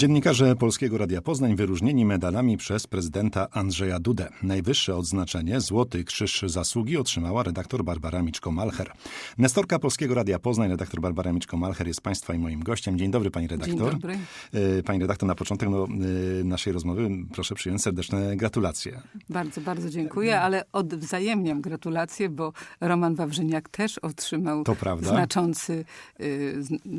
Dziennikarze Polskiego Radia Poznań wyróżnieni medalami przez prezydenta Andrzeja Dudę. Najwyższe odznaczenie Złoty Krzyż Zasługi otrzymała redaktor Barbara Miczko-Malcher. Nestorka Polskiego Radia Poznań, redaktor Barbara Miczko-Malcher jest Państwa i moim gościem. Dzień dobry Pani redaktor. Dzień dobry. E, Pani redaktor, na początek no, e, naszej rozmowy proszę przyjąć serdeczne gratulacje. Bardzo, bardzo dziękuję, ale odwzajemniam gratulacje, bo Roman Wawrzyniak też otrzymał znaczący y,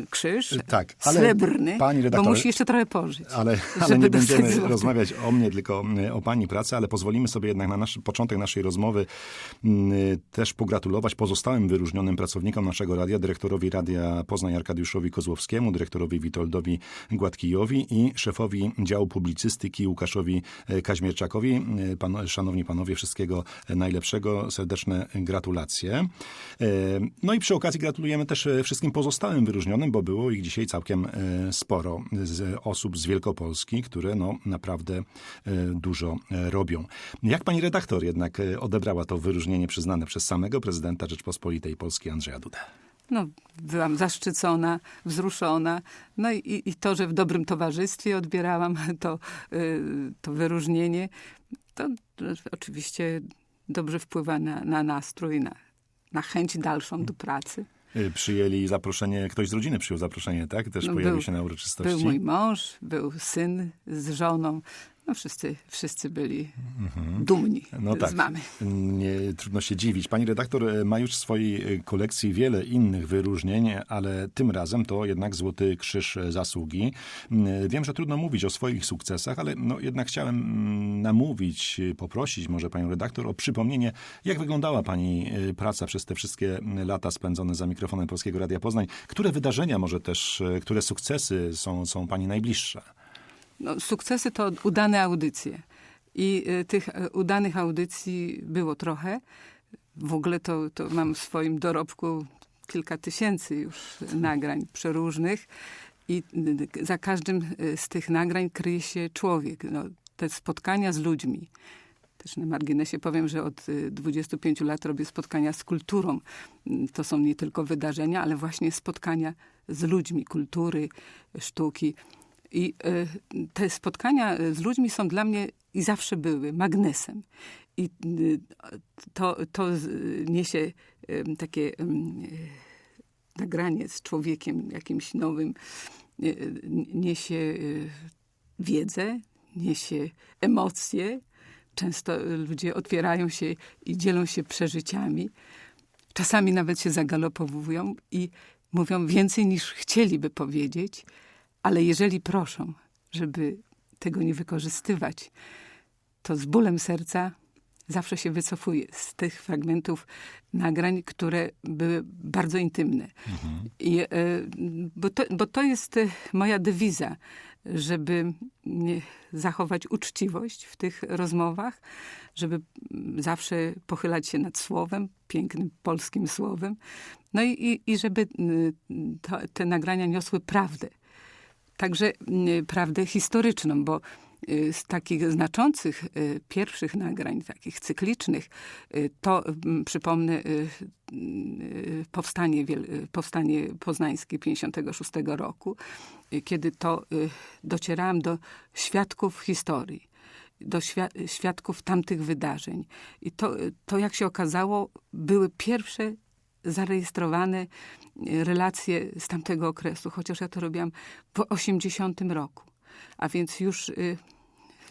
krzyż, Tak, ale srebrny, pani redaktor- bo musi jeszcze trochę pożyć. Ale, ale nie będziemy złoty. rozmawiać o mnie, tylko y, o pani pracy, ale pozwolimy sobie jednak na nasz, początek naszej rozmowy y, też pogratulować pozostałym wyróżnionym pracownikom naszego radia, dyrektorowi Radia Poznań Arkadiuszowi Kozłowskiemu, dyrektorowi Witoldowi Gładkijowi i szefowi działu publicystyki Łukaszowi e, Kaźmierczakowi. Y, Pan, szanowni panowie, wszystkiego najlepszego, serdeczne gratulacje. E, No i przy okazji gratulujemy też e, wszystkim pozostałym wyróżnionym, bo było ich dzisiaj całkiem e, sporo z osób z Wielkopolski, które no naprawdę e, dużo e, robią. Jak pani redaktor jednak e, odebrała to wyróżnienie przyznane przez samego prezydenta Rzeczpospolitej Polskiej Andrzeja Dudę? No, byłam zaszczycona, wzruszona. No i, i to, że w dobrym towarzystwie odbierałam to, to wyróżnienie, to oczywiście dobrze wpływa na, na nastrój, na, na chęć dalszą do pracy. E, Przyjęli zaproszenie, ktoś z rodziny przyjął zaproszenie, tak? Też No, pojawił był- się na uroczystości. Był mój mąż, był syn z żoną. No wszyscy, wszyscy byli dumni No tak. z mamy. Nie, trudno się dziwić. Pani redaktor e, ma już w swojej e, kolekcji wiele innych wyróżnień, ale tym razem to jednak Złoty Krzyż Zasługi. Mm, Wiem, że trudno mówić o swoich sukcesach, ale no jednak chciałem mm, namówić, e, poprosić może panią redaktor o przypomnienie, jak wyglądała pani e, praca przez te wszystkie mm, lata spędzone za mikrofonem Polskiego Radia Poznań. Które wydarzenia, może też, e, które sukcesy są, są pani najbliższe? No, sukcesy to udane audycje. I y, tych y, udanych audycji było trochę. W ogóle to, to mam w swoim dorobku kilka tysięcy już nagrań przeróżnych. I y, za każdym z tych nagrań kryje się człowiek. No, te spotkania z ludźmi. Też na marginesie powiem, że od y, 25 lat robię spotkania z kulturą. To są nie tylko wydarzenia, ale właśnie spotkania z ludźmi, kultury, sztuki. I y, te spotkania y, z ludźmi są dla mnie i zawsze były magnesem. I y, to, to niesie takie nagranie z człowiekiem jakimś nowym, niesie wiedzę, niesie emocje. Często ludzie otwierają się i dzielą się przeżyciami. Czasami nawet się zagalopowują i mówią więcej niż chcieliby powiedzieć, ale jeżeli proszą, żeby tego nie wykorzystywać, to z bólem serca zawsze się wycofuję z tych fragmentów nagrań, które były bardzo intymne. I, e, bo, to, bo to jest e, moja dewiza, żeby zachować uczciwość w tych rozmowach, żeby zawsze pochylać się nad słowem, pięknym polskim słowem, no i, i, i żeby to, te nagrania niosły prawdę także mm, prawdę historyczną, bo y, z takich znaczących y, pierwszych nagrań, takich cyklicznych, y, to mm, przypomnę powstanie, powstanie poznańskie 56 roku, kiedy to docierałam do świadków historii do świa- świadków tamtych wydarzeń. I to, to, jak się okazało, były pierwsze zarejestrowane e, relacje z tamtego okresu, chociaż ja to robiłam w 80 roku. A więc już... y,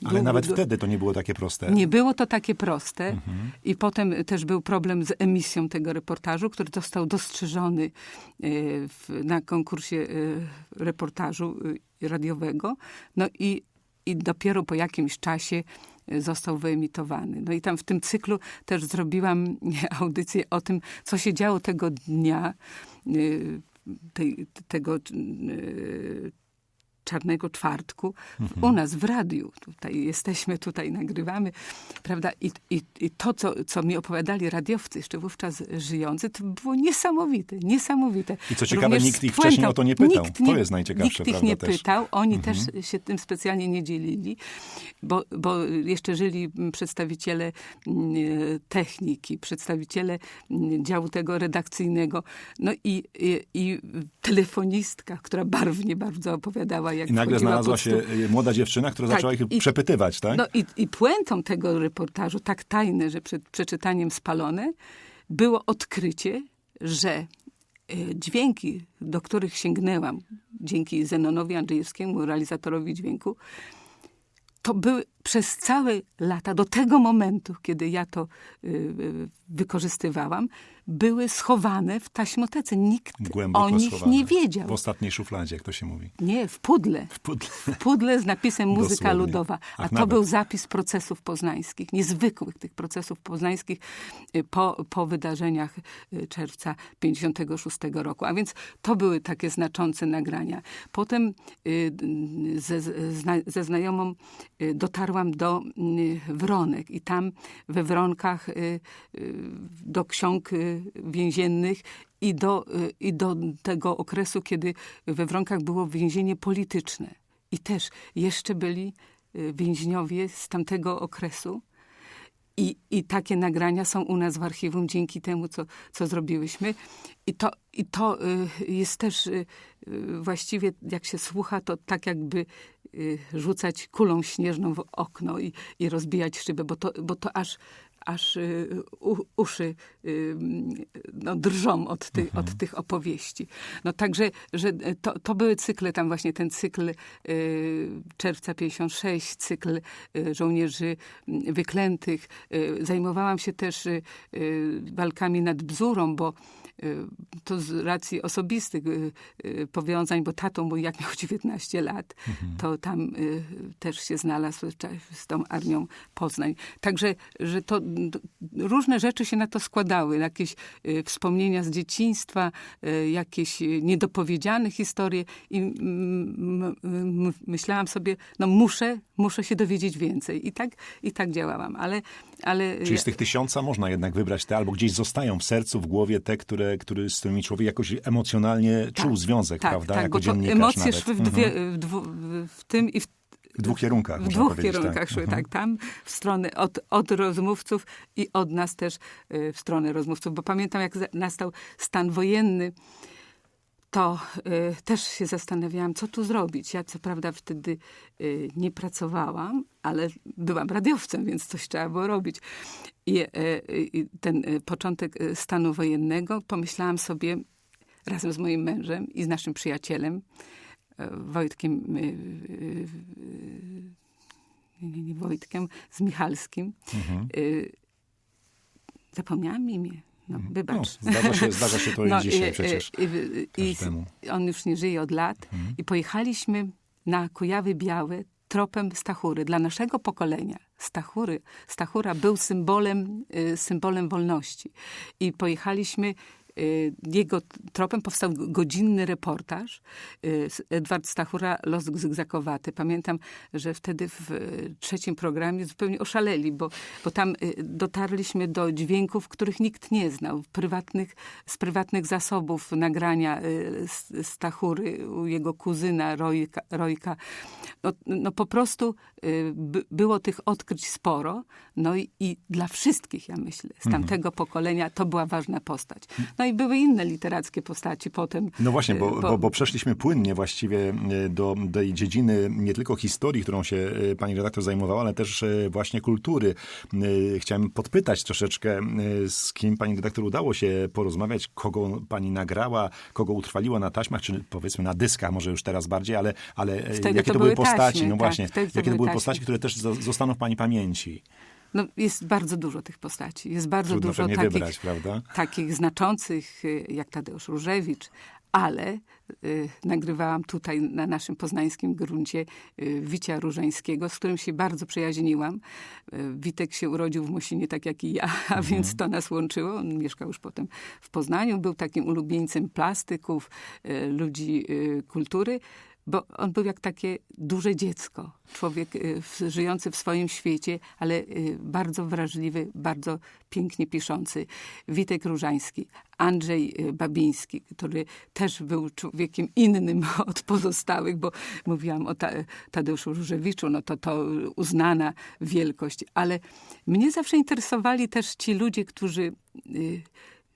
Ale długo- nawet wtedy to nie było takie proste. nie było to takie proste. I potem też był problem z emisją tego reportażu, który został dostrzeżony e, w, na konkursie e, reportażu radiowego. No i, i dopiero po jakimś czasie został wyemitowany. No i tam w tym cyklu też zrobiłam audycję o tym, co się działo tego dnia, e, tej, tego e, Czarnego Czwartku u nas w radiu. Tutaj jesteśmy, tutaj nagrywamy, prawda? I, i, i to, co, co mi opowiadali radiowcy jeszcze wówczas żyjący, to było niesamowite, niesamowite. I co ciekawe, Również nikt ich wcześniej o to nie pytał. Nikt To jest najciekawsze, Nikt ich nie też. pytał, oni Mhm. też się tym specjalnie nie dzielili, bo, bo jeszcze żyli mm, przedstawiciele mm, techniki, przedstawiciele mm, działu tego redakcyjnego, no i, i, i telefonistka, która barwnie bardzo opowiadała, jak I nagle znalazła się y, młoda dziewczyna, która Tak, zaczęła ich i- przepytywać, tak? No i, i puentą tego reportażu, tak tajne, że przed przeczytaniem spalone, było odkrycie, że e, dźwięki, do których sięgnęłam dzięki Zenonowi Andrzejewskiemu, realizatorowi dźwięku, to były przez całe lata, do tego momentu, kiedy ja to y, y, wykorzystywałam, były schowane w taśmotece. Nikt Głęboko o nich schowane. nie wiedział. W ostatniej szufladzie, jak to się mówi. Nie, w pudle. W pudle. W pudle z napisem muzyka Dosłownie. ludowa. A Ach, to nawet. był zapis procesów poznańskich, niezwykłych tych procesów poznańskich y, po, po wydarzeniach y, czerwca 56 roku. A więc to były takie znaczące nagrania. Potem y, ze, ze znajomą dotarłam do Wronek i tam we Wronkach do ksiąg więziennych i do, y, i do tego okresu, kiedy we Wronkach było więzienie polityczne. I też jeszcze byli y, więźniowie z tamtego okresu. I, I takie nagrania są u nas w archiwum dzięki temu, co, co zrobiłyśmy. I to, i to y, jest też właściwie, jak się słucha, to tak jakby rzucać kulą śnieżną w okno i, i rozbijać szybę, bo to, bo to aż, aż y, u, uszy y, no, drżą od, ty, od tych opowieści. No także, że to, to były cykle, tam właśnie ten cykl y, czerwca 56, cykl y, żołnierzy mm, wyklętych. Y, zajmowałam się też y, y, walkami nad Bzurą, bo y, to z racji osobistych y, y, powiązań, bo tato mój jak miał 19 lat, to tam y, też się znalazł z tą armią Poznań. Także, że to różne rzeczy się na to składały. Jakieś y, wspomnienia z dzieciństwa, y, jakieś y, niedopowiedziane historie i mm, myślałam sobie, no muszę, muszę się dowiedzieć więcej. I tak, i tak działałam. Ale, ale Czyli z tych tysiąca można jednak wybrać te, albo gdzieś zostają w sercu, w głowie te, które, które, z którymi człowiek jakoś emocjonalnie czuł związek, tak, prawda? Tak, jako bo to emocje nawet. szły w, Mhm. dwie, w, dwu, w tym i w W dwóch kierunkach, w dwóch powiedzieć, kierunkach tak. szły, tak, tam w stronę od, od rozmówców i od nas też y, w stronę rozmówców, bo pamiętam jak nastał stan wojenny, to y, też się zastanawiałam, co tu zrobić. Ja co prawda wtedy y, nie pracowałam, ale byłam radiowcem, więc coś trzeba było robić. I, y, y, ten y, początek stanu wojennego pomyślałam sobie razem z moim mężem i z naszym przyjacielem, Wojtkiem, y, y, y, nie, nie, nie Wojtkiem, z Michalskim. Mhm. Zapomniałam imię. No, No, wybacz. zdarza, się, zdarza się to i dzisiaj przecież. i. I on już nie żyje od lat. I pojechaliśmy na Kujawy Białe tropem Stachury. Dla naszego pokolenia Stachury, Stachura był symbolem, symbolem wolności. I pojechaliśmy jego tropem powstał godzinny reportaż. y, Edward Stachura, Los Zygzakowaty. Pamiętam, że wtedy w y, trzecim programie zupełnie oszaleli, bo, bo tam y, dotarliśmy do dźwięków, których nikt nie znał. Prywatnych, z prywatnych zasobów nagrania y, Stachury jego kuzyna Rojka. Rojka. No, no po prostu y, by, było tych odkryć sporo. No i, i dla wszystkich, ja myślę, z tamtego pokolenia to była ważna postać. No i były inne literackie postaci potem. No właśnie, bo, bo, bo przeszliśmy płynnie właściwie e, do tej dziedziny nie tylko historii, którą się e, pani redaktor zajmowała, ale też e, właśnie kultury. E, Chciałem podpytać troszeczkę, e, z kim pani redaktor udało się porozmawiać, kogo pani nagrała, kogo utrwaliła na taśmach, czy powiedzmy na dyskach, może już teraz bardziej, ale, ale e, jakie to były postaci, taśmy, no tak, właśnie, to jakie to były taśmy. postaci, które też zo- zostaną w pani pamięci. No, jest bardzo dużo tych postaci. Jest bardzo Trudno dużo takich, wybrać, prawda? takich znaczących, y, jak Tadeusz Różewicz, ale y, nagrywałam tutaj na naszym poznańskim gruncie y, Wicia Różańskiego, z którym się bardzo przyjaźniłam. Y, Witek się urodził w Mosinie, tak jak i ja, a Mhm. więc to nas łączyło. On mieszkał już potem w Poznaniu, był takim ulubieńcem plastyków, y, ludzi y, kultury bo on był jak takie duże dziecko. Człowiek y, żyjący w swoim świecie, ale y, bardzo wrażliwy, bardzo pięknie piszący. Witek Różański, Andrzej y, Babiński, który też był człowiekiem innym od pozostałych, bo mówiłam o Ta- Tadeuszu Różewiczu, no to to uznana wielkość. Ale mnie zawsze interesowali też ci ludzie, którzy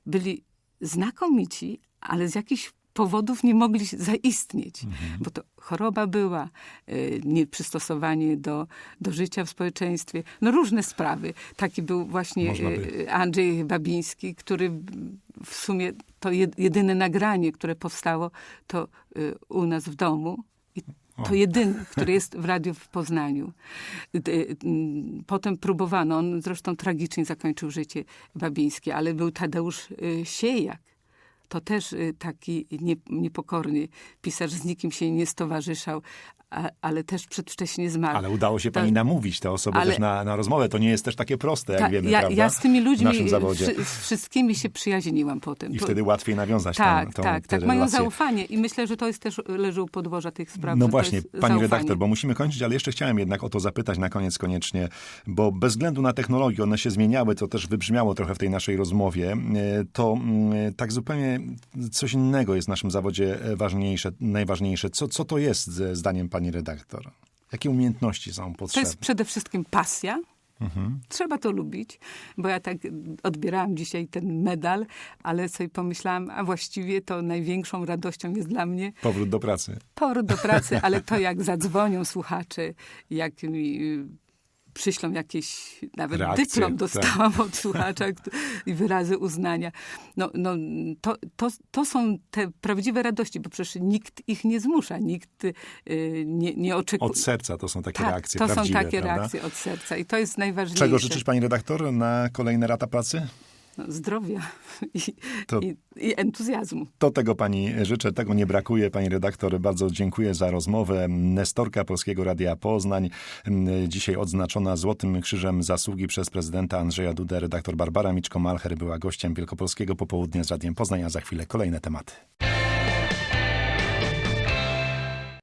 byli znakomici, ale z jakichś powodów nie mogli zaistnieć, bo to choroba była, y, nieprzystosowanie do, do życia w społeczeństwie, no różne sprawy. Taki był właśnie y, Andrzej Babiński, który w sumie to jed- jedyne nagranie, które powstało, to y, u nas w domu. I to jedyne, które jest w radiu w Poznaniu. Potem próbowano, on zresztą tragicznie zakończył życie Babińskie, ale był Tadeusz Siejak. To też y, taki nie, niepokorny pisarz, z nikim się nie stowarzyszał, a, ale też przedwcześnie zmarł. Ale udało się To- pani namówić te osoby Ale- też na, na rozmowę. To nie jest też takie proste, jak Ta- wiemy, ja, prawda? ja z tymi w ludźmi, wszy- z wszystkimi się przyjaźniłam potem. I To- wtedy łatwiej nawiązać tak, tą, tą, tak, tak. Mają zaufanie i myślę, że to jest też leży u podłoża tych spraw. No to właśnie, pani zaufanie. redaktor, bo musimy kończyć, ale jeszcze chciałem jednak o to zapytać na koniec koniecznie, bo bez względu na technologię, one się zmieniały, co też wybrzmiało trochę w tej naszej rozmowie, e, to mm, tak zupełnie coś innego jest w naszym zawodzie e, ważniejsze, najważniejsze. Co, co to jest zdaniem pani redaktor? Jakie umiejętności są To potrzebne? jest przede wszystkim pasja. Mhm. Trzeba to lubić, bo ja tak odbierałam dzisiaj ten medal, ale sobie pomyślałam, a właściwie to największą radością jest dla mnie Powrót do pracy. powrót do pracy, ale to jak zadzwonią słuchacze, jak mi y, przyślą jakieś, nawet Reakcje, dyplom tak. dostałam od słuchacza i wyrazy uznania. No, no to, to, to są te prawdziwe radości, bo przecież nikt ich nie zmusza, nikt y, nie, nie oczekuje. Od serca to są takie tak, reakcje to prawdziwe, są takie prawda? reakcje od serca i to jest najważniejsze. Czego życzysz pani redaktor na kolejne lata pracy? No, zdrowia i, To- i, i entuzjazmu. To tego pani życzę, tego nie brakuje. Pani redaktor, bardzo dziękuję za rozmowę. Nestorka Polskiego Radia Poznań, dzisiaj odznaczona Złotym Krzyżem Zasługi przez prezydenta Andrzeja Dudę. Redaktor Barbara Miczko-Malcher była gościem Wielkopolskiego Popołudnia z Radiem Poznań, a za chwilę kolejne tematy.